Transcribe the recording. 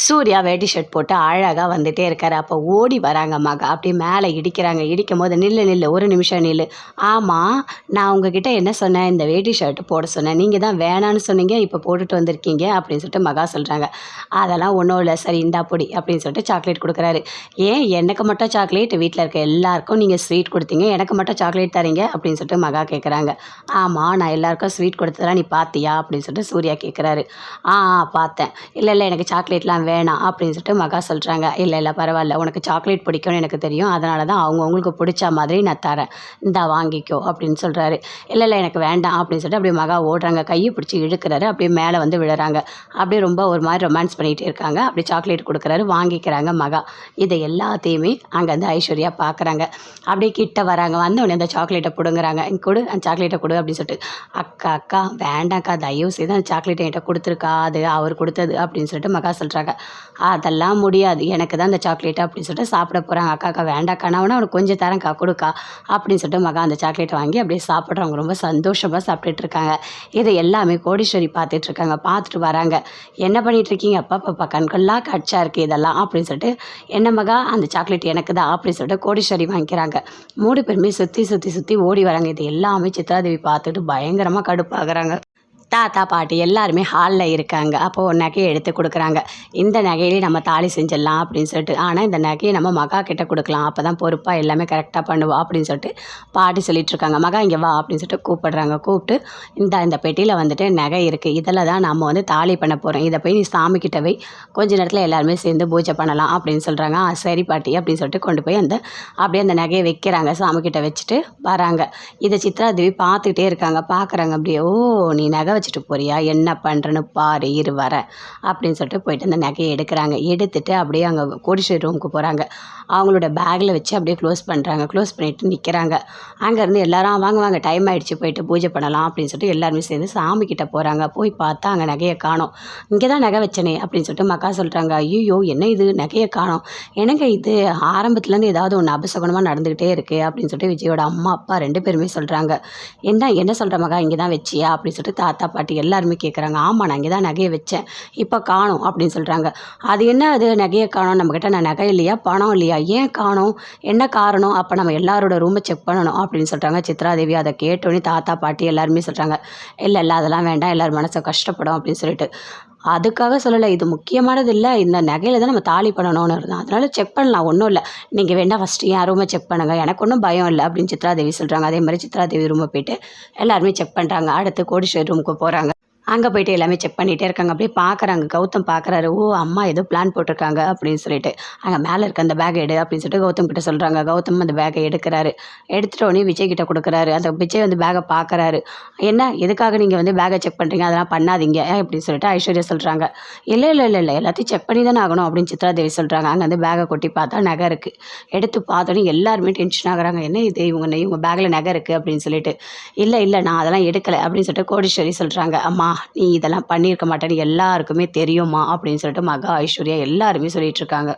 சூர்யா வேட்டி ஷர்ட் போட்டு அழகாக வந்துட்டே இருக்காரு. அப்போ ஓடி வராங்க மகா. அப்படியே மேலே இடிக்கிறாங்க. இடிக்கும் போது நில்லு நில்லு ஒரு நிமிஷம் நில்லு. ஆமாம் நான் உங்ககிட்ட என்ன சொன்னேன்? இந்த வேட்டி ஷர்ட் போட சொன்னேன். நீங்கள் தான் வேணான்னு சொன்னீங்க. இப்போ போட்டுட்டு வந்திருக்கீங்க அப்படின்னு சொல்லிட்டு மகா சொல்கிறாங்க அதெல்லாம் ஒன்றும் இல்லை. சரி இந்தா பொடி அப்படின்னு சொல்லிட்டு சாக்லேட் கொடுக்குறாரு. ஏன்? எனக்கு மட்டும் சாக்லேட்? வீட்டில் இருக்க எல்லாருக்கும் நீங்கள் ஸ்வீட் கொடுத்தீங்க. எனக்கு மட்டும் சாக்லேட் தரீங்க? அப்படின்னு சொல்லிட்டு மகா கேட்குறாங்க ஆமாம் நான் எல்லாருக்கும் ஸ்வீட் கொடுத்ததெல்லாம் நீ பார்த்தியா அப்படின்னு சொல்லிட்டு சூர்யா கேட்குறாரு ஆ ஆ, பார்த்தேன். இல்லை இல்லை எனக்கு சாக்லேட்லாம் வேணாம் அப்படின்னு சொல்லிட்டு மகா சொல்கிறாங்க இல்லை இல்லை பரவாயில்ல. உனக்கு சாக்லேட் பிடிக்கும்னு எனக்கு தெரியும். அதனால தான் அவங்கவுங்களுக்கு பிடிச்ச மாதிரி நான் தரேன். இந்தா வாங்கிக்கோ. அப்படின்னு சொல்கிறாரு இல்லை இல்லை எனக்கு வேண்டாம். அப்படின்னு சொல்லிட்டு அப்படியே மகா ஓடுறாங்க. கையை பிடிச்சி இழுக்கிறாரு. அப்படியே மேலே வந்து விழுறாங்க. அப்படியே ரொம்ப ஒரு மாதிரி ரொமான்ஸ் பண்ணிகிட்டே இருக்காங்க. அப்படியே சாக்லேட் கொடுக்குறாரு. வாங்கிக்கிறாங்க மகா. இதை எல்லாத்தையுமே அங்கேருந்து ஐஸ்வர்யா பார்க்குறாங்க அப்படியே கிட்ட வராங்க. வந்த உடனே அந்த சாக்லேட்டை பிடுங்குறாங்க. "இங்க கொடு அந்த சாக்லேட்டை கொடு. அப்படின்னு சொல்லிட்டு அக்கா அக்கா வேண்டாம்க்கா. தயவு செய்து அந்த சாக்லேட்டை என்கிட்ட கொடுத்துருக்கா அது அவர் கொடுத்தது. அப்படின்னு சொல்லிட்டு மகா சொல்கிறாங்க அதெல்லாம் முடியாது. எனக்கு தான் அந்த சாக்லேட்டு அப்படின்னு சொல்லிட்டு சாப்பிட போகிறாங்க அக்கா அக்கா வேண்டாக்கா நான் அவனுக்கு கொஞ்சம் தரேன்க்கா கொடுக்கா அப்படின்னு சொல்லிட்டு மகா அந்த சாக்லேட்டை வாங்கி அப்படியே சாப்பிட்றவங்க ரொம்ப சந்தோஷமாக சாப்பிட்டுட்டு இருக்காங்க. இதை எல்லாமே கோடீஸ்வரி பார்த்துட்டு இருக்காங்க. பார்த்துட்டு வராங்க. என்ன பண்ணிட்டு இருக்கீங்க? அப்பா பாப்பா கண்கொள்ளா காட்சியாக இருக்குது இதெல்லாம் அப்படின்னு சொல்லிட்டு என்ன மகா அந்த சாக்லேட் எனக்கு தான் அப்படின்னு சொல்லிட்டு கோடீஸ்வரி வாங்கிக்கிறாங்க. மூணு பேருமே சுற்றி சுற்றி சுற்றி ஓடி வராங்க. இது எல்லாமே சித்ராதேவி பார்த்துட்டு பயங்கரமாக கடுப்பாகிறாங்க. தாத்தா பாட்டி எல்லாருமே ஹாலில் இருக்காங்க. அப்போது ஒரு நகையை எடுத்து கொடுக்குறாங்க. இந்த நகையிலே நம்ம தாலி செஞ்சிடலாம் அப்படின்னு சொல்லிட்டு ஆனால் இந்த நகையை நம்ம மகா கிட்ட கொடுக்கலாம். அப்போ தான் பொறுப்பாக எல்லாமே கரெக்டாக பண்ணுவா அப்படின்னு சொல்லிட்டு பாட்டி சொல்லிட்டு இருக்காங்க. மகா இங்கே வா அப்படின்னு சொல்லிட்டு கூப்பிடுறாங்க. கூப்பிட்டு இந்த இந்த பெட்டியில் வந்துட்டு நகை இருக்குது இதில் தான் நம்ம வந்து தாலி பண்ண போகிறோம் இதை போய் நீ சாமி கிட்ட போய் கொஞ்ச நேரத்தில் எல்லாருமே சேர்ந்து பூஜை பண்ணலாம் அப்படின்னு சொல்கிறாங்க சரி பாட்டி அப்படின்னு சொல்லிட்டு கொண்டு போய் அந்த அப்படியே அந்த நகையை வைக்கிறாங்க. சாமி கிட்ட வச்சுட்டு வராங்க. இதை சித்ரா தேவி பார்த்துக்கிட்டே இருக்காங்க. பார்க்குறாங்க அப்படியே ஓ நீ நகை வச்சுட்டு போறியா? என்ன பண்ணுறேன்னு பாரு இரு வர. அப்படின்னு சொல்லிட்டு போயிட்டு அந்த நகையை எடுக்கிறாங்க. எடுத்துட்டு அப்படியே அங்கே கோடிஸ்வரி ரூமுக்கு போகிறாங்க அவங்களோட பேக்கில் வச்சு அப்படியே க்ளோஸ் பண்ணுறாங்க க்ளோஸ் பண்ணிட்டு நிற்கிறாங்க அங்கேருந்து எல்லாரும் வாங்க வாங்க டைம் ஆகிடுச்சு போயிட்டு பூஜை பண்ணலாம் அப்படின்னு சொல்லிட்டு எல்லாருமே சேர்ந்து சாமி கிட்ட போகிறாங்க போய் பார்த்தா அங்கே நகையை காணும். இங்கே தான் நகை வச்சனே அப்படின்னு சொல்லிட்டு மக்கா சொல்கிறாங்க ஐயோ என்ன இது? நகையை காணோம். எனக்கு இது? ஆரம்பத்துலேருந்து ஏதாவது ஒன்று அபசகுணமாக நடந்துக்கிட்டே இருக்குது அப்படின்னு சொல்லிட்டு விஜயோட அம்மா அப்பா ரெண்டு பேருமே சொல்கிறாங்க என்ன என்ன சொல்கிற மகா இங்கே தான் வச்சியா? அப்படின்னு சொல்லிட்டு தாத்தா பாட்டி எல்லாருமே கேட்குறாங்க ஆமாம் நான் இங்கே தான் நகையை வச்சேன் இப்போ காணும் அப்படின்னு சொல்கிறாங்க அது என்ன அது? நகையை காணோம் நம்மக்கிட்ட நான் நகை இல்லையா? பணம் இல்லையா? ஏன் காணும்? என்ன காரணம்? அப்போ நம்ம எல்லாரோட ரூமை செக் பண்ணணும் அப்படின்னு சொல்கிறாங்க சித்ராதேவி அதை கேட்டோன்னே தாத்தா பாட்டி எல்லாருமே சொல்கிறாங்க இல்லை இல்லை அதெல்லாம் வேண்டாம் எல்லோரும் மனசை கஷ்டப்படும் அப்படின்னு சொல்லிட்டு. அதுக்காக சொல்லலை இது முக்கியமானது இல்லை இந்த நகையில் தான் நம்ம தாலி பண்ணணும்னு இருந்தோம் அதனால் செக் பண்ணலாம் ஒன்றும் இல்லை. நீங்கள் வேணால் ஃபஸ்ட்டு என் ரூமை செக் பண்ணுங்கள் எனக்கு ஒன்றும் பயம் இல்லை அப்படின்னு சித்ராதேவி சொல்கிறாங்க அதே மாதிரி சித்ராதேவி ரூமை போயிட்டு எல்லாருமே செக் பண்ணுறாங்க அடுத்து கோடீஸ்வரி ரூமுக்கு போகிறாங்க அங்கே போயிட்டு எல்லாமே செக் பண்ணிகிட்டே இருக்காங்க. அப்படியே பார்க்குறாங்க கௌதம் பார்க்குறாரு ஓ அம்மா ஏதோ பிளான் போட்டிருக்காங்க. அப்படின்னு சொல்லிட்டு. அங்கே மேலே இருக்க அந்த பேக் எடு. அப்படின்னு சொல்லிட்டு கௌதம் கிட்ட சொல்கிறாங்க கௌதம் அந்த பேக்கை எடுக்கிறாரு. எடுத்துகிட்ட உடனே விஜய் கிட்ட கொடுக்குறாரு. அந்த விஜய் வந்து பேக்கை பார்க்குறாரு என்ன? எதுக்காக நீங்கள் வந்து பேக்கை செக் பண்ணுறீங்க அதெல்லாம் பண்ணாதீங்க. அப்படின்னு சொல்லிட்டு ஐஸ்வர்யா சொல்கிறாங்க இல்லை இல்லை இல்லை இல்லை. எல்லாத்தையும் செக் பண்ணி தானே ஆகணும். அப்படின்னு சித்ரா தேவி சொல்கிறாங்க அங்கே வந்து பேக்கை கொட்டி பார்த்தா நகை இருக்குது எடுத்து பார்த்தோன்னே எல்லாருமே டென்ஷன் ஆகுறாங்க. என்ன இது? இவங்க இவங்க பேக்கில் நகை இருக்குது அப்படின்னு சொல்லிட்டு. இல்லை இல்லை. நான் அதெல்லாம் எடுக்கலை. அப்படின்னு சொல்லிட்டு கோடீஸ்வரி சொல்கிறாங்க அம்மா நீ இதெல்லாம் பண்ணியிருக்க மாட்டேன்னு எல்லாருக்குமே தெரியுமா? அப்படின்னு சொல்லிட்டு மகா ஐஸ்வர்யா எல்லாருமே சொல்லிகிட்ருக்காங்க